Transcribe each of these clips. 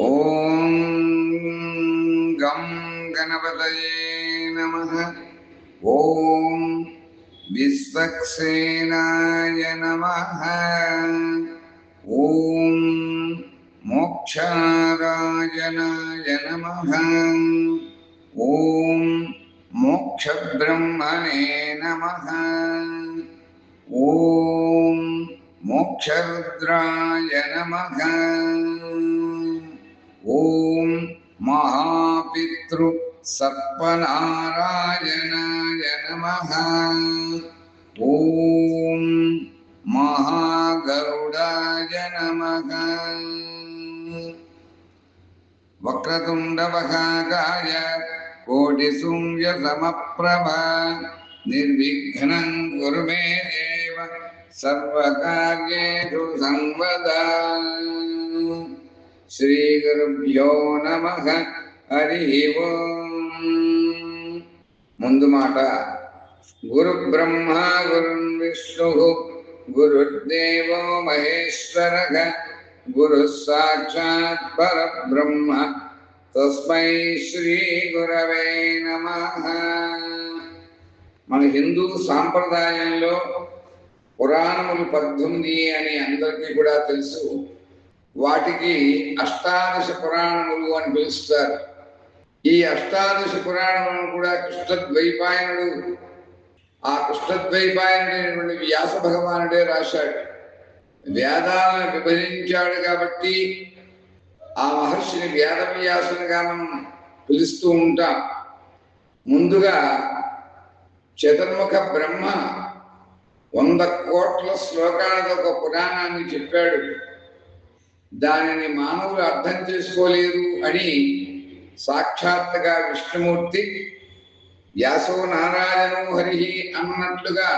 ॐ गं गणपतये नमः। ॐ विश्वक्सेनाय नमः। ॐ मोक्षारायणाय नमः। ॐ मोक्षब्रह्मणे नमः। ॐ मोक्षरुद्राय नमः ॐ महापितृ सर्पनारायणाय नमः ॐ महागरुडाय नमः वक्रतुण्डवकाय कोटिसूर्यसमप्रभ निर्विघ्नं कुरु मे देव सर्वकार्येषु सर्वदा శ్రీగురుభ్యో నమ. హరి ముందు మాట గురు బ్రహ్మ గురు విష్ణు గురుదేవో మహేశ్వర. గురు సాక్షాత్ పరబ్రహ్మ. తస్మై శ్రీ గురవే నమ. మన హిందూ సాంప్రదాయంలో పురాణములు పద్దెనిమిది అని అందరికీ కూడా తెలుసు. వాటికి అష్టాదశ పురాణములు అని పిలుస్తారు. ఈ అష్టాదశ పురాణములను కూడా కృష్ణద్వైపాయనుడు ఆ కృష్ణద్వైపాయనుడైనటువంటి వ్యాస భగవానుడే రాశాడు. వేదాలను విభజించాడు కాబట్టి ఆ మహర్షిని వేదవ్యాసునిగా మనం పిలుస్తూ ఉంటాం. ముందుగా చతుర్ముఖ బ్రహ్మ వంద కోట్ల శ్లోకాలతో ఒక పురాణాన్ని చెప్పాడు. దానిని మానవులు అర్థం చేసుకోలేరు అని సాక్షాత్తుగా విష్ణుమూర్తి వ్యాసో నారాయణో హరి అన్నట్లుగా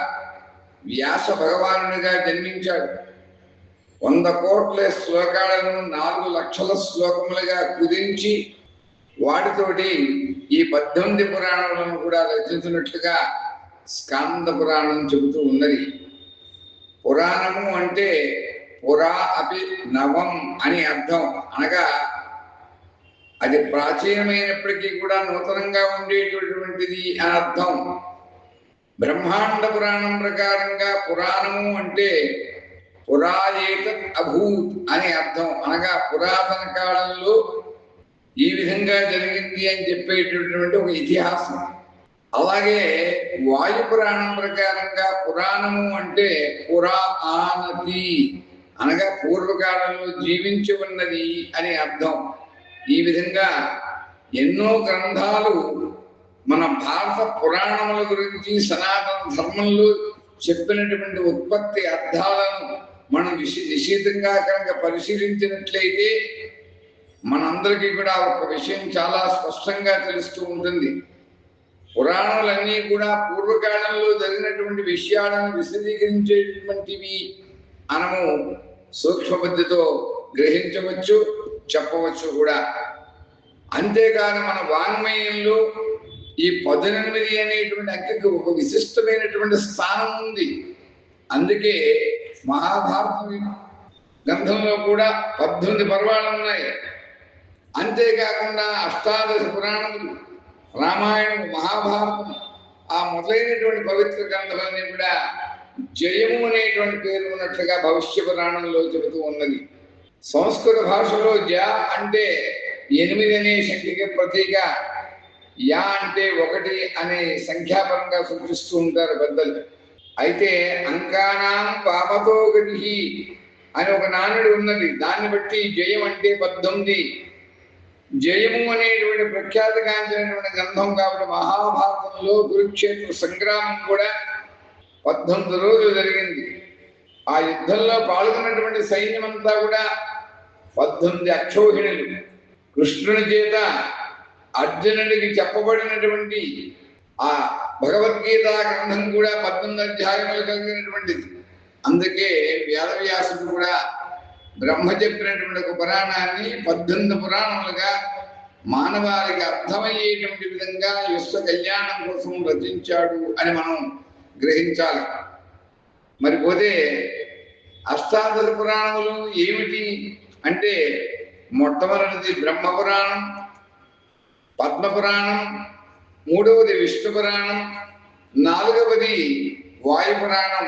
వ్యాస భగవానుడిగా జన్మించాడు. వంద కోట్ల శ్లోకాలను నాలుగు లక్షల శ్లోకములుగా కుదించి వాటితోటి ఈ పద్దెనిమిది పురాణాలను కూడా రచించినట్లుగా స్కాంద పురాణం చెబుతూ ఉన్నది. పురాణము అంటే పురా అపి నవం అని అర్థం. అనగా అది ప్రాచీనమైనప్పటికీ కూడా నూతనంగా ఉండేటటువంటిది అని అర్థం. బ్రహ్మాండ పురాణం ప్రకారంగా పురాణము అంటే పురాయేత అభూత్ అని అర్థం. అనగా పురాతన కాలంలో ఈ విధంగా జరిగింది అని చెప్పేటటువంటి ఒక ఇతిహాసం. అలాగే వాయు పురాణం ప్రకారంగా పురాణము అంటే పురా ఆనతి. అనగా పూర్వకాలంలో జీవించి ఉన్నది అని అర్థం. ఈ విధంగా ఎన్నో గ్రంథాలు మన భారత పురాణముల గురించి సనాతన ధర్మంలో చెప్పినటువంటి ఉత్పత్తి అర్థాలను మనం విశి నిశితంగా కనుక పరిశీలించినట్లయితే మనందరికీ కూడా ఒక విషయం చాలా స్పష్టంగా తెలుస్తూ ఉంటుంది. పురాణాలన్నీ కూడా పూర్వకాలంలో జరిగినటువంటి విషయాలను విశదీకరించేటువంటివి మనము సూక్ష్మబుద్ధితో గ్రహించవచ్చు చెప్పవచ్చు కూడా. అంతేకాని మన వాంగ్మయంలో ఈ పద్దెనిమిది అనేటువంటి అంకెకి ఒక విశిష్టమైనటువంటి స్థానం ఉంది. అందుకే మహాభారతం గ్రంథంలో కూడా పద్దెనిమిది పర్వాలు ఉన్నాయి. అంతేకాకుండా అష్టాదశ పురాణములు రామాయణం మహాభారతం ఆ మొదలైనటువంటి పవిత్ర గ్రంథాలన్నీ కూడా జయము అనేటువంటి పేరు ఉన్నట్లుగా భవిష్య పురాణంలో చెబుతూ ఉన్నది. సంస్కృత భాషలో జ అంటే ఎనిమిది అనే సంఖ్యకి ప్రతీక. యా అంటే ఒకటి అనే సంఖ్యాపరంగా సూచిస్తూ ఉంటారు పెద్దలు. అయితే అంకానాం పాపతో గతి అని ఒక నానుడు ఉన్నది. దాన్ని బట్టి జయం అంటే పద్దెనిమిది జయము అనేటువంటి ప్రఖ్యాతగాంచినటువంటి గ్రంథం కాబట్టి మహాభారతంలో కురుక్షేత్ర సంగ్రామం కూడా పద్దెనిమిది రోజులు జరిగింది. ఆ యుద్ధంలో పాల్గొన్నటువంటి సైన్యం అంతా కూడా పద్దెనిమిది అక్షోహిణులు. కృష్ణుని చేత అర్జునుడికి చెప్పబడినటువంటి ఆ భగవద్గీత గ్రంథం కూడా పద్దెనిమిది అధ్యాయములు కలిగినటువంటిది. అందుకే వేదవ్యాసుడు కూడా బ్రహ్మ చెప్పినటువంటి ఒక పురాణాన్ని పద్దెనిమిది పురాణములుగా మానవాళికి అర్థమయ్యేటువంటి విధంగా విశ్వ కళ్యాణం కోసం రచించాడు అని మనం గ్రహించాలి. మరి పోతే అష్టాదశ పురాణములు ఏమిటి? అంటే మొట్టమొదటిది బ్రహ్మ పురాణం పద్మ పురాణం మూడవది విష్ణు పురాణం నాలుగవది వాయు పురాణం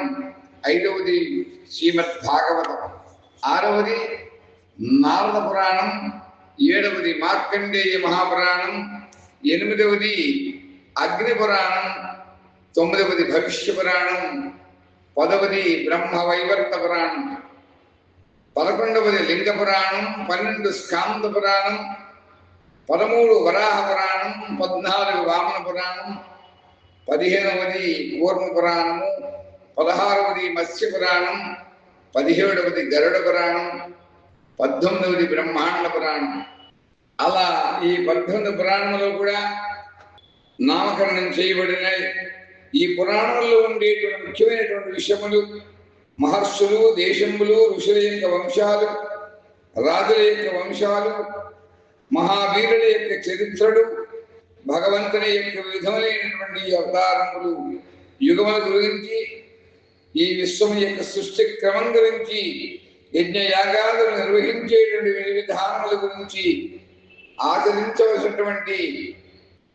ఐదవది శ్రీమద్ భాగవతం ఆరవది నారద పురాణం ఏడవది మార్కండేయ మహాపురాణం ఎనిమిదవది అగ్ని పురాణం తొమ్మిదవది భవిష్య పురాణం పదవది బ్రహ్మ వైవర్త పురాణం పదకొండవది లింగ పురాణం పన్నెండు స్కాంద పురాణం పదమూడు వరాహ పురాణం పద్నాలుగు వామన పురాణం పదిహేనవది కూర్మ పురాణము పదహారవది మత్స్య పురాణం పదిహేడవది గరుడ పురాణం పద్దెనిమిదవది బ్రహ్మాండ పురాణం అలా ఈ పద్దెనిమిది పురాణంలో కూడా నామకరణం చేయబడినాయి. ఈ పురాణంలో ఉండేటువంటి ముఖ్యమైనటువంటి విషయములు మహర్షులు దేశములు ఋషుల యొక్క వంశాలు రాజుల యొక్క వంశాలు మహావీరుల యొక్క చరిత్రలు భగవంతుని యొక్క విధములైనటువంటి అవతారములు యుగముల గురించి ఈ విశ్వం యొక్క సృష్టి క్రమం గురించి యజ్ఞ యాగాలను నిర్వహించేటువంటి విధానముల గురించి ఆచరించవలసినటువంటి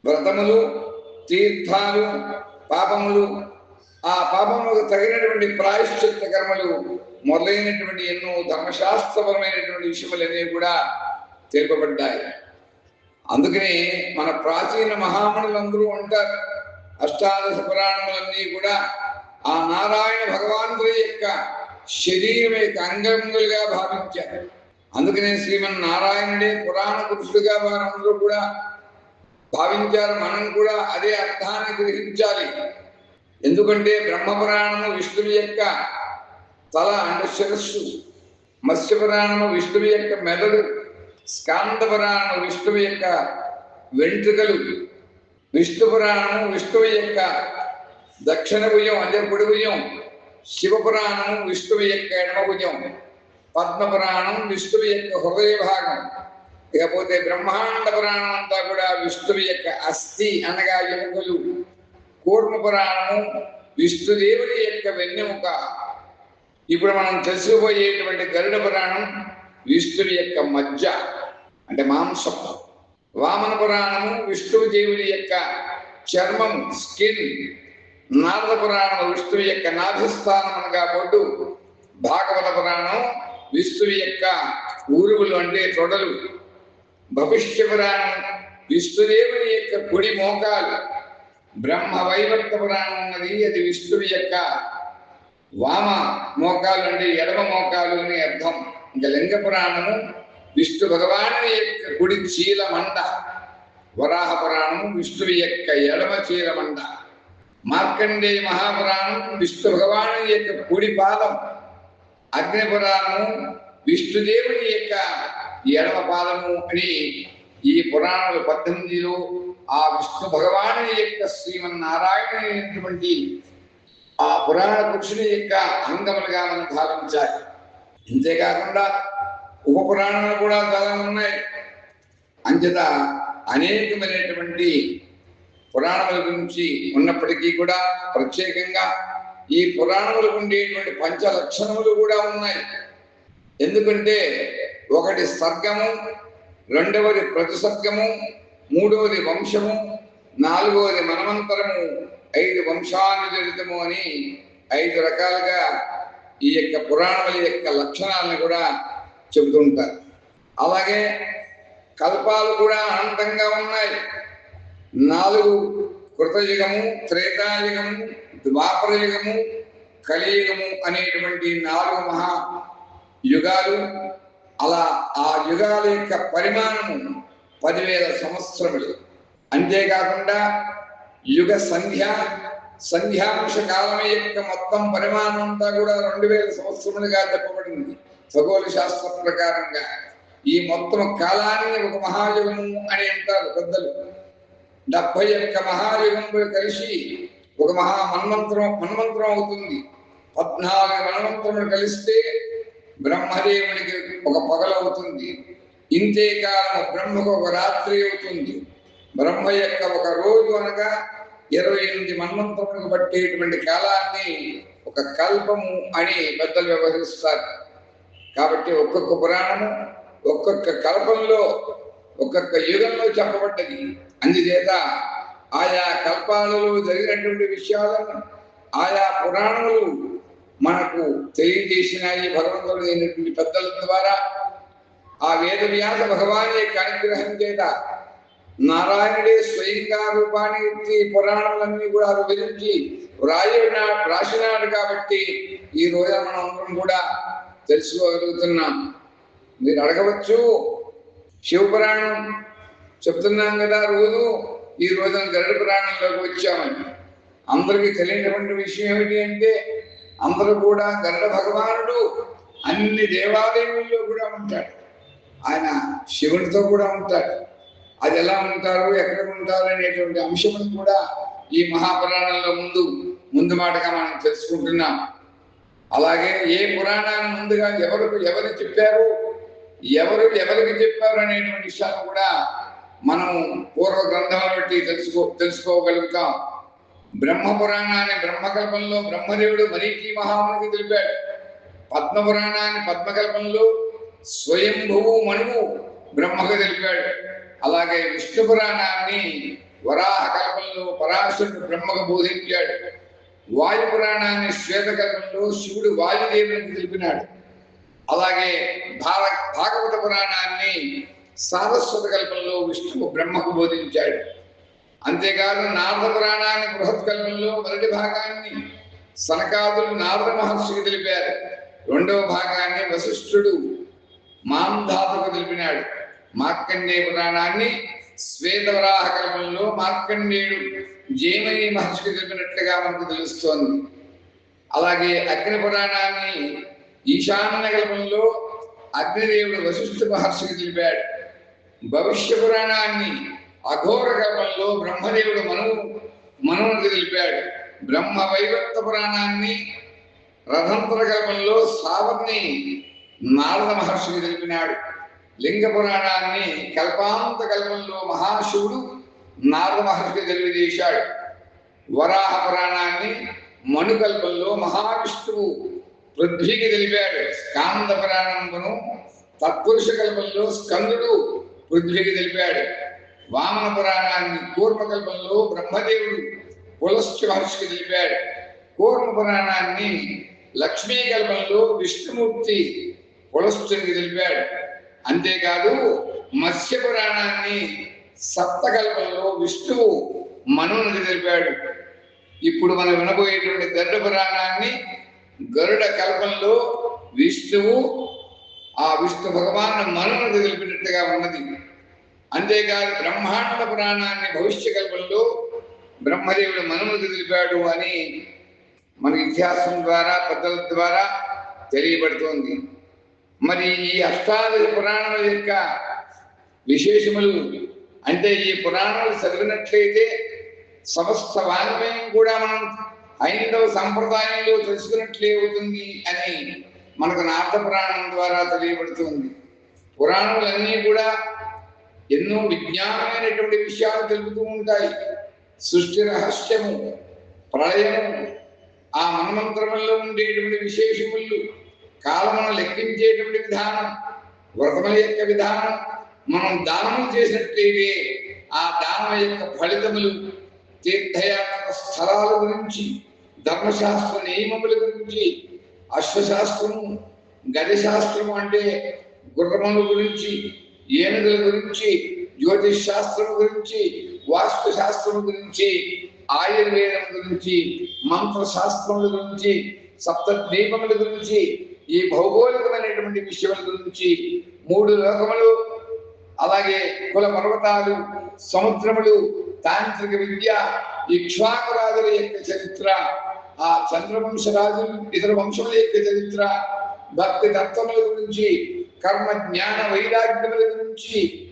వ్రతములు తీర్థాలు పాపములు ఆ పాపములకు తగినటువంటి ప్రాయశ్చిత్త కర్మలు మొదలైనటువంటి ఎన్నో ధర్మశాస్త్రపరమైనటువంటి విషయములన్నీ కూడా తెలుపబడ్డాయి. అందుకని మన ప్రాచీన మహామణులందరూ ఉంటారు అష్టాదశ పురాణములన్నీ కూడా ఆ నారాయణ భగవానుడి యొక్క శరీరం యొక్క అంగములుగా భావించారు. అందుకనే శ్రీమన్ నారాయణుడే పురాణ పురుషుడుగా వారందరూ కూడా భావించారు. మనం కూడా అదే అర్థాన్ని గ్రహించాలి. ఎందుకంటే బ్రహ్మపురాణము విష్ణువు యొక్క తల అంటే శిరస్సు మత్స్య పురాణము విష్ణువు యొక్క మెదడు స్కాందపురాణము విష్ణువు యొక్క వెంట్రుకలు విష్ణు పురాణము విష్ణువు యొక్క దక్షిణ భుజం అంటే పొడి భుజం శివపురాణము విష్ణువు యొక్క ఎడమ భుజం పద్మ పురాణం విష్ణువు యొక్క హృదయ భాగం. ఇకపోతే బ్రహ్మాండ పురాణం అంతా కూడా విష్ణువు యొక్క అస్థి అనగా ఎముకలు కూర్మ పురాణము విష్ణుదేవుని యొక్క వెన్నెముక. ఇప్పుడు మనం తెలుసుకుపోయేటువంటి గరుడ పురాణం విష్ణువు యొక్క మజ్జ అంటే మాంసం వామన పురాణము విష్ణువు దేవుని యొక్క చర్మం స్కిన్. నారద పురాణం విష్ణువు యొక్క నాభిస్థానం అనగా బొడ్డు. భాగవత పురాణం విష్ణువు యొక్క ఊరువులు అంటే తొడలు. భవిష్య పురాణం విష్ణుదేవుని యొక్క కుడి మోకాలు బ్రహ్మ వైవర్త పురాణం అన్నది అది విష్ణువు యొక్క వామ మోకాలు అంటే ఎడమ మోకాలు అని అర్థం. ఇంకా లింగ పురాణము విష్ణు భగవాను యొక్క కుడి చీలమండ వరాహ పురాణము విష్ణువు యొక్క ఎడమ చీలమండ. మార్కండేయ మహాపురాణం విష్ణు భగవాను యొక్క కుడి పాదం అగ్ని పురాణము విష్ణుదేవుని యొక్క ఎడమ పాదము అని ఈ పురాణాలు పద్దెనిమిదిలో ఆ విష్ణు భగవాను యొక్క శ్రీమన్నారాయణమైనటువంటి ఆ పురాణ పురుషుని యొక్క అంగములుగా మనం భావించాలి. అంతేకాకుండా ఉప పురాణాలు కూడా చాలా ఉన్నాయి. అంచేత అనేకమైనటువంటి పురాణముల గురించి ఉన్నప్పటికీ కూడా ప్రత్యేకంగా ఈ పురాణములకు ఉండేటువంటి పంచ లక్షణములు కూడా ఉన్నాయి. ఎందుకంటే ఒకటి సర్గము రెండవది ప్రతిసర్గము మూడవది వంశము నాలుగవది మనమంతరము ఐదు వంశానుచరితము అని ఐదు రకాలుగా ఈ యొక్క పురాణముల యొక్క లక్షణాలను కూడా చెబుతుంటారు అలాగే కల్పాలు కూడా అనంతంగా ఉన్నాయి. నాలుగు కృతయుగము త్రేతాయుగము ద్వాపరయుగము కలియుగము అనేటువంటి నాలుగు మహా యుగాలు అలా ఆ యుగాల యొక్క పరిమాణము పదివేల సంవత్సరములు. అంతేకాకుండా యుగ సంధ్య సంధ్యాంశ కాలం యొక్క మొత్తం పరిమాణం అంతా కూడా రెండు వేల సంవత్సరములుగా చెప్పబడింది. ఖగోళ శాస్త్ర ప్రకారంగా. ఈ మొత్తం కాలాన్ని ఒక మహాయుగము అని అంటారు పెద్దలు. డెబ్బై యొక్క మహాయుగములు కలిసి ఒక మహా మన్మంత్రం మన్మంత్రం అవుతుంది. పద్నాలుగు మన్మంత్రములు కలిస్తే బ్రహ్మదేవునికి ఒక పగలవుతుంది. ఇంతే కాలం బ్రహ్మకు ఒక రాత్రి అవుతుంది. బ్రహ్మ యొక్క ఒక రోజు అనగా ఇరవై ఎనిమిది మన్మంత్రములకు పట్టేటువంటి కాలాన్ని ఒక కల్పము అని పెద్దలు వ్యవహరిస్తారు. కాబట్టి ఒక్కొక్క పురాణము ఒక్కొక్క కల్పంలో ఒక్కొక్క యుగంలో చెప్పబడ్డది. అందుచేత ఆయా కల్పాలలో జరిగినటువంటి విషయాలను ఆయా పురాణములు మనకు తెలియజేసినాయి భగవంతుడు అయినటువంటి పెద్దల ద్వారా ఆ వేద వ్యాస భగవాన్ యొక్క అనుగ్రహం చేత నారాయణుడే స్వయంగా రూపాన్ని ఎత్తి పురాణాలన్నీ కూడా వివరించి వ్రాయన రాసినాడు కాబట్టి ఈ రోజు మనం అందరం కూడా తెలుసుకోగలుగుతున్నాం. మీరు అడగవచ్చు శివపురాణం చెప్తున్నాం కదా రోజు ఈ రోజున గరుడ పురాణంలోకి వచ్చామని. అందరికీ తెలియనటువంటి విషయం ఏమిటి అంటే అందరూ కూడా గరుడ భగవానుడు. అన్ని దేవాలయంలో కూడా ఉంటాడు. ఆయన శివునితో కూడా ఉంటాడు. అది ఎలా ఉంటారు ఎక్కడ ఉంటారు అనేటువంటి అంశం కూడా ఈ మహాపురాణంలో ముందు ముందు మాటగా మనం తెలుసుకుంటున్నాం. అలాగే ఏ పురాణాన్ని ముందుగా ఎవరికి ఎవరు చెప్పారు ఎవరు ఎవరికి చెప్పారు అనేటువంటి విషయాలు కూడా మనం పూర్వ గ్రంథాలు బట్టి తెలుసుకో తెలుసుకోగలుగుతాం. బ్రహ్మ పురాణాన్ని బ్రహ్మకల్పంలో బ్రహ్మదేవుడు మరీకి మహామునికి తెలిపాడు. పద్మ పురాణాన్ని పద్మకల్పంలో స్వయంభువు మనువు బ్రహ్మకు తెలిపాడు. అలాగే విష్ణు పురాణాన్ని వరాహ కల్పంలో పరాశరుడు బ్రహ్మకు బోధించాడు. వాయు పురాణాన్ని శ్వేతకల్పంలో శివుడు వాయుదేవునికి తెలిపినాడు. అలాగే భార భాగవత పురాణాన్ని సారస్వత కల్పంలో విష్ణువు బ్రహ్మకు బోధించాడు. అంతేకాదు నారద పురాణాన్ని బృహత్కల్పంలో మొదటి భాగాన్ని సనకాదులు నారద మహర్షికి తెలిపారు. రెండవ భాగాన్ని వశిష్ఠుడు మాంధాతకు తెలిపినాడు. మార్కండేయ పురాణాన్ని శ్వేతవరాహ కల్పంలో మార్కండేయుడు జైమని మహర్షికి తెలిపినట్లుగా మనకు తెలుస్తోంది. అలాగే అగ్ని పురాణాన్ని ఈశాన్య కల్పంలో అగ్నిదేవుడు వశిష్ఠ మహర్షికి తెలిపాడు. భవిష్య పురాణాన్ని అఘోర కల్పంలో బ్రహ్మదేవుడు మనువు మనువునికి తెలిపాడు. బ్రహ్మ వైవర్త పురాణాన్ని రథంతర కల్పంలో సావర్ని నారద మహర్షికి తెలిపినాడు. లింగ పురాణాన్ని కల్పాంత కల్పంలో మహాశివుడు నారద మహర్షికి తెలియజేశాడు. వరాహ పురాణాన్ని మణుకల్పంలో మహావిష్ణువు పృథ్వీకి తెలిపాడు. స్కాంద పురాణమును తత్పురుష కల్పంలో స్కందుడు పృథ్వీకి తెలిపాడు. వామన పురాణాన్ని కూర్మకల్పంలో బ్రహ్మదేవుడు పులశ్చ మహర్షికి తెలిపాడు కూర్మ పురాణాన్ని లక్ష్మీ కల్పంలో విష్ణుమూర్తి పులశ్చునికి తెలిపాడు. అంతేకాదు మత్స్య పురాణాన్ని సప్తకల్పంలో విష్ణువు మనువునికి తెలిపాడు. ఇప్పుడు మనం వినబోయేటువంటి గరుడ పురాణాన్ని గరుడ కల్పంలో విష్ణువు ఆ విష్ణు భగవాన్ మనువునికి తెలిపినట్టుగా ఉన్నది. అంతేకాదు బ్రహ్మాండ పురాణాన్ని భవిష్య కల్పంలో బ్రహ్మదేవుడు మనునికి తెలిపాడు అని మన ఇతిహాసం ద్వారా పెద్దల ద్వారా తెలియబడుతోంది. మరి ఈ అష్టాదశ పురాణముల యొక్క విశేషములు అంటే ఈ పురాణాలు చదివినట్లయితే సమస్త వాంగ్మయం కూడా మనం హైందవ సంప్రదాయంలో తెలుసుకున్నట్లే అవుతుంది అని మనకు నాట పురాణం ద్వారా తెలియబడుతుంది. పురాణములన్నీ కూడా ఎన్నో విజ్ఞానమైనటువంటి విషయాలు తెలుపుతూ ఉంటాయి. సృష్టి రహస్యము ప్రళయము ఆ మన్మంత్రముల్లో ఉండేటువంటి విశేషములు కాలమును లెక్కించేటువంటి విధానం వ్రతముల యొక్క విధానం మనం దానము చేసినట్లయితే ఆ దానం యొక్క ఫలితములు తీర్థయాత్ర స్థలాల గురించి ధర్మశాస్త్ర నియమముల గురించి అశ్వశాస్త్రము గజశాస్త్రము అంటే గుర్రముల గురించి ఏనుగుల గురించి జ్యోతిష్ శాస్త్రం గురించి వాస్తు శాస్త్రం గురించి ఆయుర్వేదం గురించి మంత్ర శాస్త్రముల గురించి సప్త దీపముల గురించి ఈ భౌగోళికమైనటువంటి విషయముల గురించి మూడు లోకములు అలాగే కుల పర్వతాలు సముద్రములు తాంత్రిక విద్య ఇక్ష్వాకురాజుల యొక్క చరిత్ర ఆ చంద్రవంశరాజు ఇతర వంశముల యొక్క చరిత్ర భక్తి తత్వముల గురించి కర్మ జ్ఞాన వైరాగ్యముల గురించి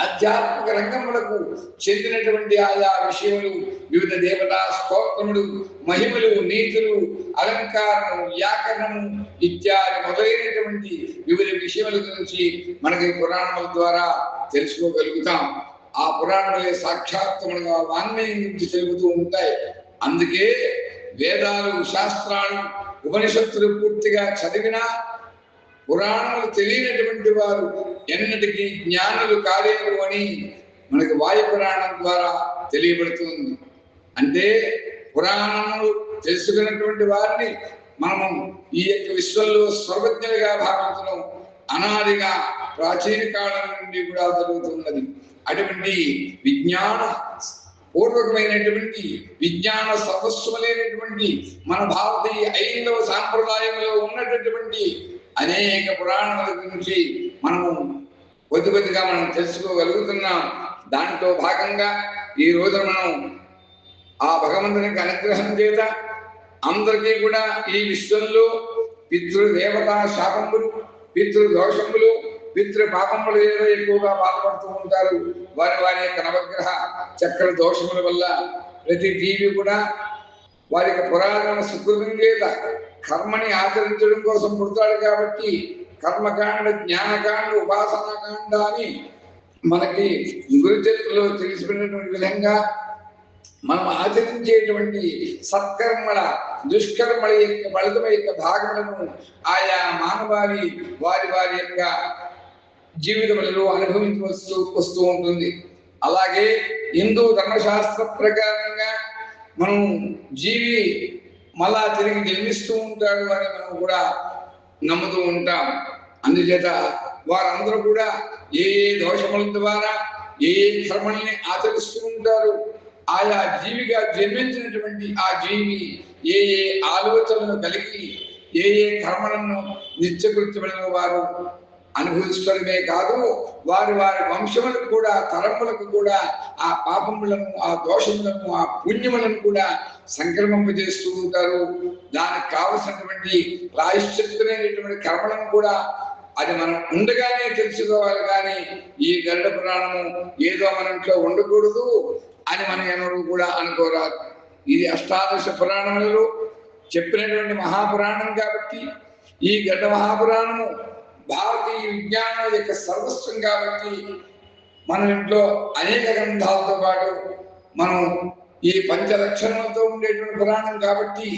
ఆధ్యాత్మిక రంగములకు చెందినటువంటి ఆయా విషయములు వివిధ దేవతా స్తోత్రములు మహిమలు నీతులు అలంకారము వ్యాకరణము ఇత్యాది మొదలైనటువంటి వివిధ విషయముల గురించి మనకి పురాణముల ద్వారా తెలుసుకోగలుగుతాం. ఆ పురాణములే సాక్షాత్తులుగా వాంగ్మయం గురించి తెలుపుతూ ఉంటాయి. అందుకే వేదాలు శాస్త్రాలు ఉపనిషత్తులు పూర్తిగా చదివినా పురాణములు తెలియనటువంటి వారు ఎన్నటికీ జ్ఞానులు కాలేరు అని మనకి వాయు పురాణం ద్వారా తెలియబడుతుంది. అంటే పురాణములు తెలుసుకున్నటువంటి వారిని మనము ఈ యొక్క విశ్వంలో సర్వజ్ఞులుగా భావించడం అనాదిగా ప్రాచీన కాలం నుండి కూడా జరుగుతున్నది. అటువంటి విజ్ఞాన పూర్వకమైనటువంటి విజ్ఞాన సర్వస్వమైనటువంటి మన భారతీయ ఐదవ సాంప్రదాయంలో ఉన్నటువంటి అనేక పురాణాల గురించి మనము కొద్ది కొద్దిగా మనం తెలుసుకోగలుగుతున్నాం. దాంట్లో భాగంగా ఈ రోజు మనం ఆ భగవంతునికి అనుగ్రహం చేత అందరికీ కూడా ఈ విశ్వంలో పితృదేవతా శాపములు పితృదోషములు పితృ పాపములు ఏదో ఎక్కువగా బాధపడుతూ ఉంటారు. వారి వారి యొక్క నవగ్రహ చక్ర దోషముల వల్ల ప్రతి జీవి కూడా వారి యొక్క పురాతన సుకృతం చేత కర్మని ఆచరించడం కోసం పుడతాడు కాబట్టి కర్మకాండ జ్ఞానకాండ ఉపాసనాకాండ అని మనకి గురుచరిత్రలో తెలిసిపోయినటువంటి విధంగా మనం ఆచరించేటువంటి సత్కర్మల దుష్కర్మల యొక్క ఫలితం యొక్క భాగములను ఆయా మానవాళి వారి వారి యొక్క జీవితములలో అనుభవించి వస్తూ వస్తూ ఉంటుంది. అలాగే హిందూ ధర్మశాస్త్ర ప్రకారంగా మనం జీవి మళ్ళా తిరిగి జన్మిస్తూ ఉంటాడు అని మనం కూడా నమ్ముతూ ఉంటాం. అందుచేత వారందరూ కూడా ఏ ఏ దోషముల ద్వారా ఏ ఏ కర్మల్ని ఆచరిస్తూ ఉంటారు ఆయా జీవిగా జన్మించినటువంటి ఆ జీవి ఏ ఏ ఆలోచనలను కలిగి ఏ ఏ కర్మలను నిత్యకృత్యమైన వారు అనుభవించడమే కాదు వారి వారి వంశములకు కూడా తరములకు కూడా ఆ పాపములను ఆ దోషములను ఆ పుణ్యములను కూడా సంక్రమింపజేస్తూ ఉంటారు. దానికి కావలసినటువంటి ప్రాయశ్చిత్తమైనటువంటి కర్మలను కూడా అది మనం ఉండగానే తెలుసుకోవాలి. కానీ ఈ గరుడ పురాణము ఏదో మన ఇంట్లో ఉండకూడదు అని మనం ఎవరు కూడా అనుకోరాదు ఇది అష్టాదశ పురాణములలో చెప్పినటువంటి మహాపురాణం కాబట్టి ఈ గడ్డ మహాపురాణము భారతీయ విజ్ఞానం యొక్క సర్వస్వం కాబట్టి మన ఇంట్లో అనేక గ్రంథాలతో పాటు మనం ఈ పంచ లక్షణాలతో ఉండేటువంటి పురాణం కాబట్టి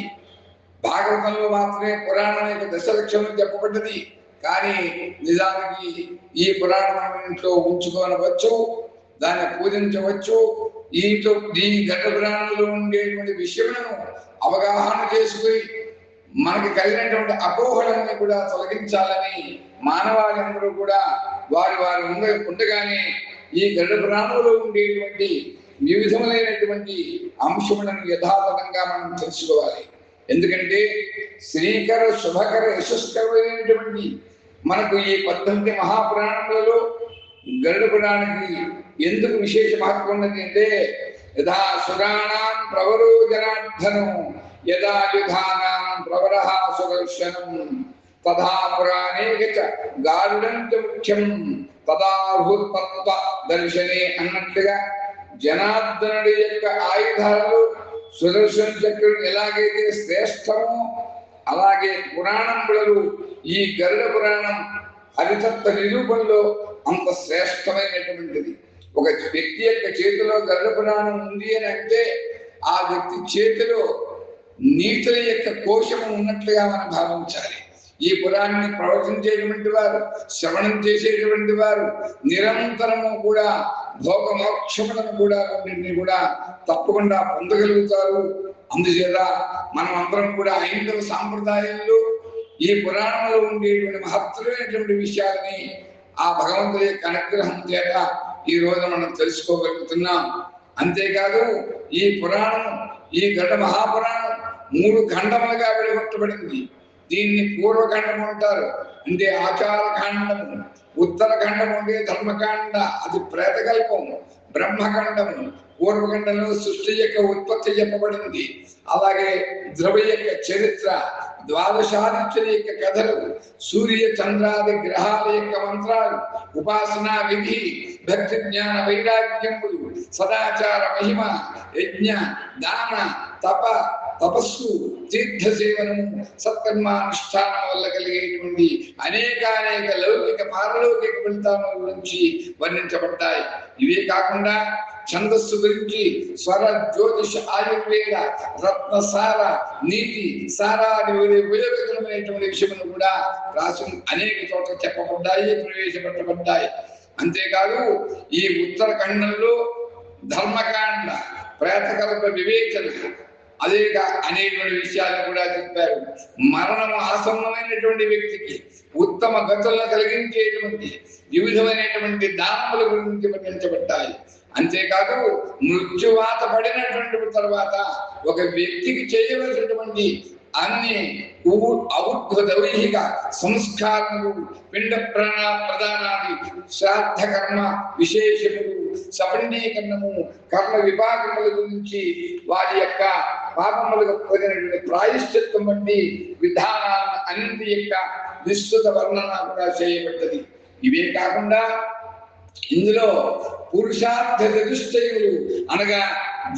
భాగవతంలో మాత్రమే పురాణం యొక్క దశలక్షణం చెప్పబడ్డది. కానీ నిజానికి ఈ పురాణం ఇంట్లో ఉంచుకోనవచ్చు దాన్ని పూజించవచ్చు. ఈతో ఈ గడ్డ పురాణంలో ఉండేటువంటి విషయములను అవగాహన చేసుకుని మనకి కలిగినటువంటి అపోహలన్నీ కూడా తొలగించాలని మానవాళందరూ కూడా వారి వారి ఉండ ఉండగానే ఈ గరుడ ప్రాణంలో ఉండేటువంటి వివిధములైనటువంటి అంశములను యథాతథంగా మనం తెలుసుకోవాలి. ఎందుకంటే శ్రీకర శుభకర యశస్కరమైనటువంటి మనకు ఈ పద్దెనిమిది మహాపురాణములలో గరుడ పురాణానికి ఎందుకు విశేష మహత్వం ఉన్నది అంటే యథా సురాణాం ప్రవరో జనార్దనం యదా యుధానాం ప్రవర సుదర్శనం తథా పురాణే గారుడంత ముఖ్యం తదా దర్శనే అన్నట్టుగా జనార్దనుడి యొక్క ఆయుధాలు సుదర్శన చక్రుడు ఎలాగైతే శ్రేష్టమో అలాగే పురాణములలో ఈ గరుడ పురాణం హరితత్వ నిరూపణలో అంత శ్రేష్టమైనటువంటిది. ఒక వ్యక్తి యొక్క చేతిలో గరుడ పురాణం ఉంది అని అంటే ఆ వ్యక్తి చేతిలో నీతుల యొక్క కోశము ఉన్నట్లుగా మనం భావించాలి. ఈ పురాణాన్ని ప్రవచించేటువంటి వారు శ్రవణం చేసేటువంటి వారు నిరంతరము కూడా భోగమోక్షములను కూడా రెండింటిని కూడా తప్పకుండా పొందగలుగుతారు. అందుచేత మనం అందరం కూడా ఐదవ సాంప్రదాయంలో ఈ పురాణంలో ఉండేటువంటి మహత్తరమైనటువంటి విషయాలని ఆ భగవంతుడి యొక్క అనుగ్రహం చేత ఈ రోజు మనం తెలుసుకోగలుగుతున్నాం. అంతేకాదు ఈ పురాణం ఈ గడ్డ మహాపురాణం మూడు ఖండములుగా విడగొట్టబడింది. దీన్ని పూర్వఖండం అంటారు. అంటే ఆచారఖండము ఉత్తరఖండము అంటే ధర్మకాండ అది ప్రేతకల్పము బ్రహ్మఖండము. పూర్వఖండంలో సృష్టి యొక్క ఉత్పత్తి చెప్పబడింది. అలాగే ద్రవ యొక్క చరిత్ర ద్వాదశాదిత్యుల యొక్క కథలు సూర్య చంద్రాది గ్రహాల యొక్క మంత్రాలు ఉపాసనా విధి భక్తి జ్ఞాన వైరాగ్యములు సదాచార మహిమ యజ్ఞ దాన తప తపస్సు తీర్థ సేవనము సత్కర్మానుష్ఠానం వల్ల కలిగేటువంటి అనేక అనేక లౌకిక పారలౌకిక ఫలితాల గురించి వర్ణించబడ్డాయి. ఇవే కాకుండా ఛందస్సు గురించి స్వర జ్యోతిష ఆయుర్వేద రత్నసార నీతి సారాది ఉపయోగకరమైనటువంటి విషయములు కూడా రాసి అనేక చోట్ల చెప్పబడ్డాయి ప్రవేశపెట్టబడ్డాయి. అంతేకాదు ఈ ఉత్తరాఖండంలో ధర్మకాండ ప్రేతకల్ప వివేచన అదేగా అనేటువంటి విషయాలు కూడా చెప్పారు. మరణము ఆసన్నమైనటువంటి వ్యక్తికి ఉత్తమ గతులను కలిగించేటువంటి వివిధమైనటువంటి దానముల గురించి వర్ణించబడ్డాయి అంతేకాదు మృత్యువాత పడినటువంటి తర్వాత ఒక వ్యక్తికి చేయవలసినటువంటి అన్ని ఔద్భదైహిక సంస్కారములు పిండ ప్రాణ ప్రధానాది శ్రాద్ధ కర్మ విశేషములు సపండీకరణము కర్మ విభాగముల గురించి వారి యొక్క పాపములుగా కలిగినటువంటి ప్రాయశ్చిత్తం వంటి విధానాలను అన్నింటి యొక్క విస్తృత వర్ణన కూడా చేయబడ్డది. ఇవే కాకుండా ఇందులో పురుషార్థ చతుష్టయములు అనగా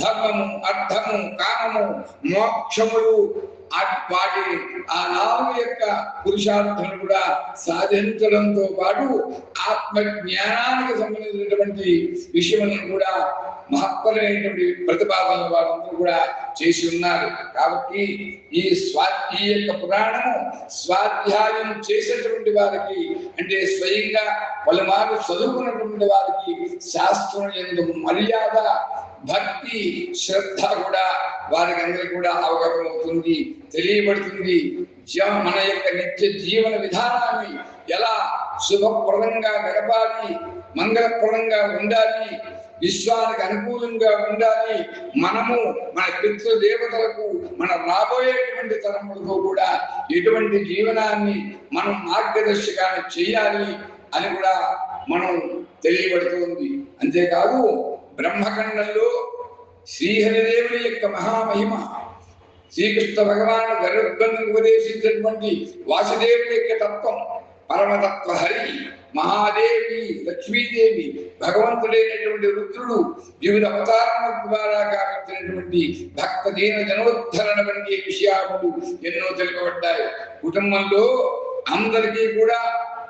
ధర్మము అర్థము కామము మోక్షములు వాటి ఆ నాలుగు యొక్క పురుషార్థం కూడా సాధించడంతో పాటు ఆత్మ జ్ఞానానికి సంబంధించినటువంటి విషయములను కూడా మహత్తరమైనటువంటి ప్రతిపాదనలు వారందరూ కూడా చేసి ఉన్నారు. కాబట్టి ఈ స్వా ఈ యొక్క పురాణము స్వాధ్యాయం చేసినటువంటి వారికి అంటే స్వయంగా పలుమార్లు చదువుకున్నటువంటి వారికి శాస్త్రం ఎందు మర్యాద భక్తి శ్రద్ధ కూడా వారికి అందరికీ కూడా అవగాహన అవుతుంది తెలియబడుతుంది. మన యొక్క నిత్య జీవన విధానాన్ని ఎలా శుభప్రదంగా గడపాలి మంగళప్రదంగా ఉండాలి విశ్వానికి అనుకూలంగా ఉండాలి. మనము మన పితృ దేవతలకు మన రాబోయేటువంటి తరములకు కూడా ఎటువంటి జీవనాన్ని మనం మార్గదర్శకాన్ని చేయాలి అని కూడా మనం తెలియబడుతుంది అంతేకాదు బ్రహ్మఖండంలో శ్రీహరిదేవుని యొక్క మహామహిమ శ్రీకృష్ణ భగవాను గరుత్మంతుని ఉపదేశించినటువంటి వాసుదేవుని యొక్క తత్వం పరమతత్వ హరి మహాదేవి లక్ష్మీదేవి భగవంతుడైనటువంటి రుద్రుడు వివిధ అవతారముల ద్వారా కావించినటువంటి భక్త దీన జనోద్ధరణ వంటి విషయాలు ఎన్నో తెలుపబడ్డాయి. కుటుంబంలో అందరికీ కూడా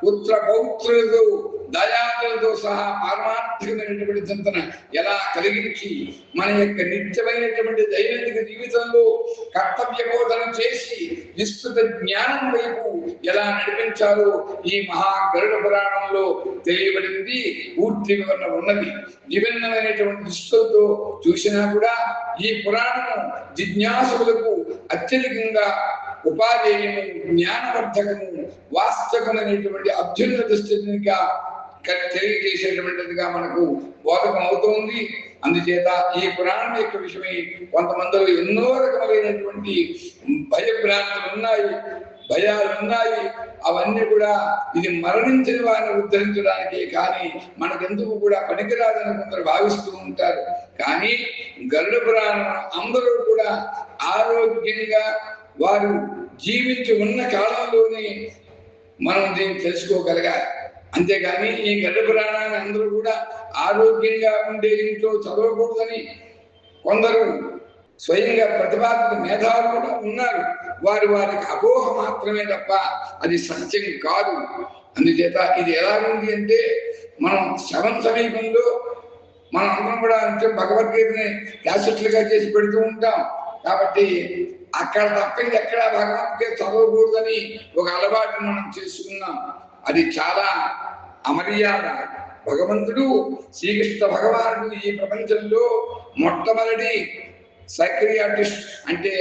పుత్ర పౌత్రులతో దయాదులతో సహా పారమార్థికమైనటువంటి చింతన ఎలా కలిగించి మన యొక్క నిత్యమైనటువంటి దైనందిక జీవితంలో కర్తవ్య బోధన చేసి విస్తృత జ్ఞానం వైపు ఎలా నడిపించాలో ఈ మహా గరుడ పురాణంలో తెలియబడింది పూర్తి వివరణ ఉన్నది. విభిన్నమైనటువంటి దృష్టితో చూసినా కూడా ఈ పురాణము జిజ్ఞాసులకు అత్యధికంగా ఉపాధేయము జ్ఞానవర్ధకము వాస్తవమైనటువంటి అభ్యున్నత స్థితిగా తెలియజేసేటువంటిదిగా మనకు బోధకం అవుతోంది అందుచేత ఈ పురాణం యొక్క విషయమై కొంతమందిలో ఎన్నో రకములైనటువంటి భయభ్రాంతులు ఉన్నాయి భయాలు ఉన్నాయి. అవన్నీ కూడా ఇది మరణించిన వారిని ఉద్ధరించడానికి కానీ మనకెందుకు కూడా పనికిరాదని కొందరు భావిస్తూ ఉంటారు. కానీ గరుడ పురాణం అందరూ కూడా ఆరోగ్యంగా వారు జీవించి ఉన్న కాలంలోనే మనం దీన్ని తెలుసుకోగలగాలి. అంతేగాని ఈ గడ్డ పురాణాన్ని అందరూ కూడా ఆరోగ్యంగా ఉండే ఇంట్లో చదవకూడదని కొందరు స్వయంగా ప్రతిపాదిత మేధావులు కూడా ఉన్నారు. వారి వారికి అపోహ మాత్రమే తప్ప అది సత్యం కాదు. అందుచేత ఇది ఎలా ఉంది అంటే మనం శవం సమీపంలో మనం అందరం కూడా అంటే భగవద్గీతని క్యాసెట్లుగా చేసి పెడుతూ ఉంటాం. కాబట్టి అక్కడ తప్ప ఎక్కడ భగవద్గీత చదవకూడదని ఒక అలవాటు మనం చేసుకున్నాం. అది చాలా అమర్యాద. భగవంతుడు శ్రీకృష్ణ భగవానుడు ఈ ప్రపంచంలో మొట్టమొదటి సైక్రియాటిస్ట్ అంటే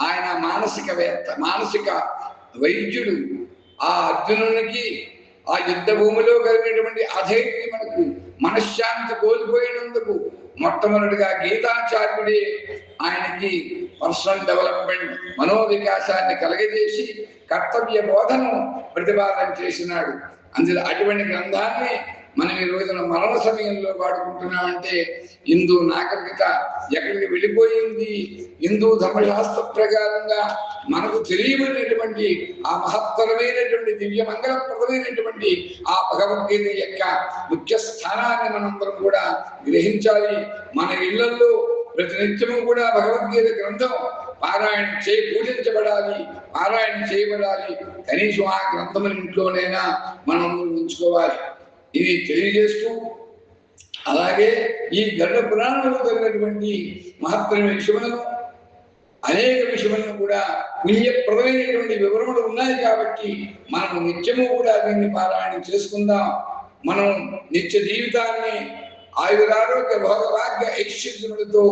ఆయన మానసికవేత్త మానసిక వైద్యుడు. ఆ అర్జునునికి ఆ యుద్ధ భూమిలో కలిగినటువంటి అధైర్యం మనకు మనశ్శాంతి కోల్పోయినందుకు మొట్టమొదటిగా గీతాచార్యుడే ఆయనకి పర్సనల్ డెవలప్మెంట్ మనోవికాసాన్ని కలగజేసి కర్తవ్య బోధను ప్రతిపాదన చేసినాడు. అందులో అటువంటి గ్రంథాన్ని మనం ఈ రోజున మరణ సమయంలో వాడుకుంటున్నామంటే హిందూ నాగరికత ఎక్కడికి వెళ్ళిపోయింది? హిందూ ధర్మశాస్త్ర ప్రకారంగా మనకు తెలియబడినటువంటి ఆ మహత్తరమైనటువంటి దివ్య మంగళప్రదమైనటువంటి ఆ భగవద్గీత యొక్క ముఖ్య స్థానాన్ని మనందరం కూడా గ్రహించాలి. మన ఇళ్ళలో ప్రతినిత్యము కూడా భగవద్గీత గ్రంథం పారాయణ చేయి పూజించబడాలి పారాయణ చేయబడాలి. కనీసం ఆ గ్రంథముల ఇంట్లోనైనా మనం ఉంచుకోవాలి. ఇది తెలియజేస్తూ అలాగే ఈ గరుడ పురాణంలో జరిగినటువంటి మహత్తరమైన విషయములను అనేక విషయములను కూడా పుణ్యప్రదమైనటువంటి వివరములు ఉన్నాయి కాబట్టి మనం నిత్యము కూడా దీన్ని పారాయణ చేసుకుందాం. మనం నిత్య జీవితాన్ని ఆయురారోగ్య భోగభాగ్య ఐశ్వర్యములతో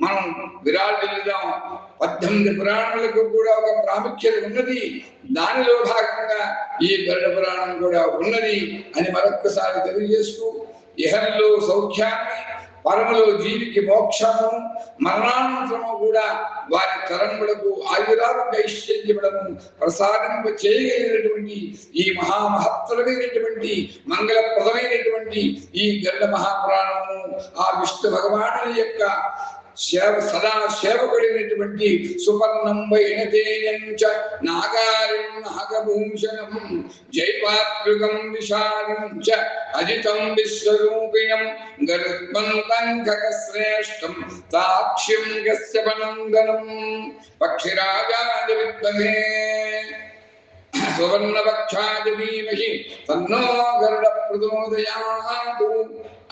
మనం విరాజిల్లుదాం. పద్దెనిమిది పురాణములకు కూడా ఒక ప్రాముఖ్యత ఉన్నది. దానిలో భాగంగా ఈ గరుడ పురాణం కూడా ఉన్నది అని మరొక్కసారి తెలియజేస్తూ ఇహల్లో సౌఖ్యాన్ని పరములో జీవికి మోక్షము మరణానంతరము కూడా వారి తరంగులకు ఆయురారోగ్య ఐశ్వర్యములను ప్రసాదింప చేయగలిగినటువంటి ఈ మహామహత్తరమైనటువంటి మంగళప్రదమైనటువంటి ఈ గండ మహాపురాణము. ఆ విష్ణు భగవాను యొక్క సేవ సదా సేవకుడైనటువంటి సుపర్ణంబైన తేయంచ నాగారిం నాగభూషణం జైపాత్రికం విశాలం చ అజితం విశ్వరూపిణం గరుత్మంతం ఖగశ్రేష్టం సాక్ష్యం గస్యపనందనం పక్షిరాజాది విద్మహే సువర్ణపక్షాదిమహి తన్నో గరుడ ప్రచోదయాతు.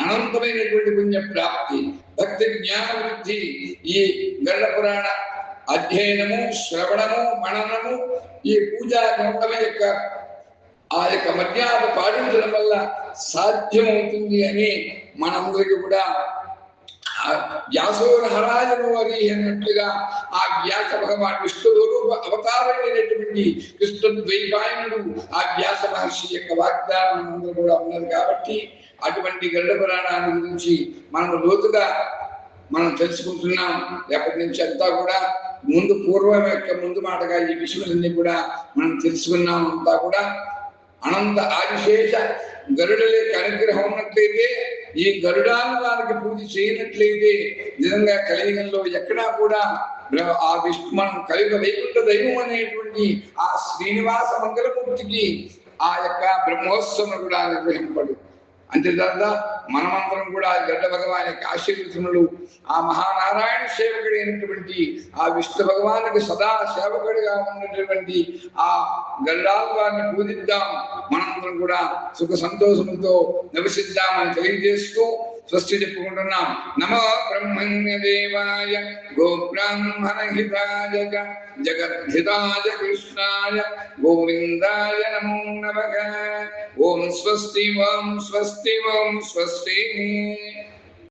అనంతమైనటువంటి పుణ్య ప్రాప్తి భక్తి జ్ఞాన వృద్ధి ఈ గళ్ళ పురాణ అధ్యయనము శ్రవణము మననము ఈ పూజా గ్రంథం యొక్క ఆ యొక్క మర్యాద పాటించడం వల్ల సాధ్యమవుతుంది అని మనందరికీ కూడా ఆ వ్యాసోరహరాజను అన్నట్లుగా ఆ వ్యాస భగవాన్ విష్ణు రూప అవతారమైనటువంటి కృష్ణ ద్వైపాయనుడు ఆ వ్యాస మహర్షి యొక్క వాగ్దానం అందరూ కూడా ఉన్నది కాబట్టి అటువంటి గరుడ పురాణాన్ని గురించి మనం లోతుగా మనం తెలుసుకుంటున్నాం. ఎప్పటి నుంచి అంతా కూడా ముందు పూర్వం యొక్క ముందు మాటగా ఈ విషయాలన్నీ కూడా మనం తెలుసుకున్నాం అంతా కూడా. అనంత ఆదిశేష గరుడల యొక్క అనుగ్రహం ఉన్నట్లయితే ఈ గరుడాన్ని పూజ చేయనట్లయితే నిజంగా కలియుగంలో ఎక్కడా కూడా ఆ విష్ణు మనం కలియుగ వైకుంఠ దైవం అనేటువంటి ఆ శ్రీనివాస మంగళమూర్తికి ఆ యొక్క బ్రహ్మోత్సవం కూడా నిర్వహింపడు అంతేకాక మనమందరం కూడా గడ్డ భగవాన్ యొక్క ఆశీర్వచనలు ఆ మహానారాయణ సేవకుడైనటువంటి ఆ విష్ణు భగవానికి సదా సేవకుడిగా ఉన్నటువంటి ఆ గరుడాల వారిని పూజిద్దాం. మనందరం కూడా సుఖ సంతోషంతో నివసిద్దామని తెలియజేస్తూ स्वस्तिपूर्णनाम नमो ब्रह्मण्य देवाय गोब्राह्मण हिताय जगद्धिताय कृष्णाय, गोविन्दाय नमो नमः। ॐ स्वस्ति ॐ स्वस्ति ॐ स्वस्ति।